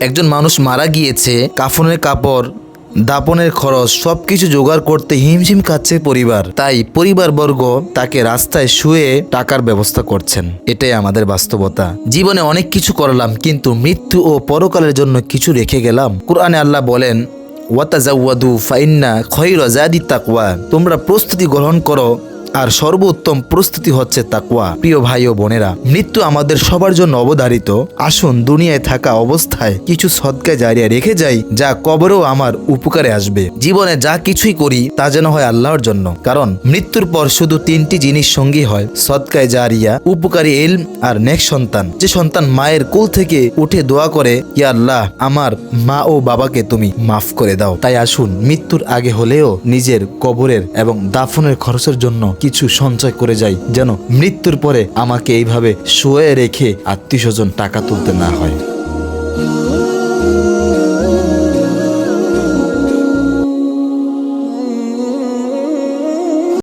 একজন মানুষ মারা গিয়েছে, কাফনের কাপড়, দাপনের খরচ, সবকিছু জোগাড় করতে হিমশিম খাচ্ছে পরিবার। তাই পরিবারবর্গ তাকে রাস্তায় শুয়ে টাকার ব্যবস্থা করছেন। এটাই আমাদের বাস্তবতা। জীবনে অনেক কিছু করলাম, কিন্তু মৃত্যু ও পরকালের জন্য কিছু রেখে গেলাম। কোরআনে আল্লাহ বলেন, ওয়াতাজাওয়াদু ফাইন্না খৈরা জাদি তাকওয়া। তোমরা প্রস্তুতি গ্রহণ করো আর সর্বোত্তম প্রস্তুতি হচ্ছে তাকওয়া। প্রিয় ভাই ও বোনেরা, মৃত্যু আমাদের সবার জন্য অবধারিত। আসুন দুনিয়ায় থাকা অবস্থায় কিছু সদকায় জারিয়া রেখে যাই, যা কবরেও আমার উপকারে আসবে। জীবনে যা কিছুই করি, তা যেন হয় আল্লাহর জন্য। কারণ, মৃত্যুর পর শুধু তিনটি জিনিস সঙ্গী হয়, সদকায় জারিয়া, উপকারী এলম আর নেক সন্তান। যে সন্তান মায়ের কোল থেকে উঠে দোয়া করে ইয়া আল্লাহ, আমার মা ও বাবাকে তুমি মাফ করে দাও। তাই আসুন, মৃত্যুর আগে হলেও নিজের কবরের এবং দাফনের খরচের জন্য কিছু সঞ্চয় করে যাই, যেন মৃত্যুর পরে আমাকে এইভাবে শুয়ে রেখে আত্মীয় স্বজন টাকা তুলতে না হয়।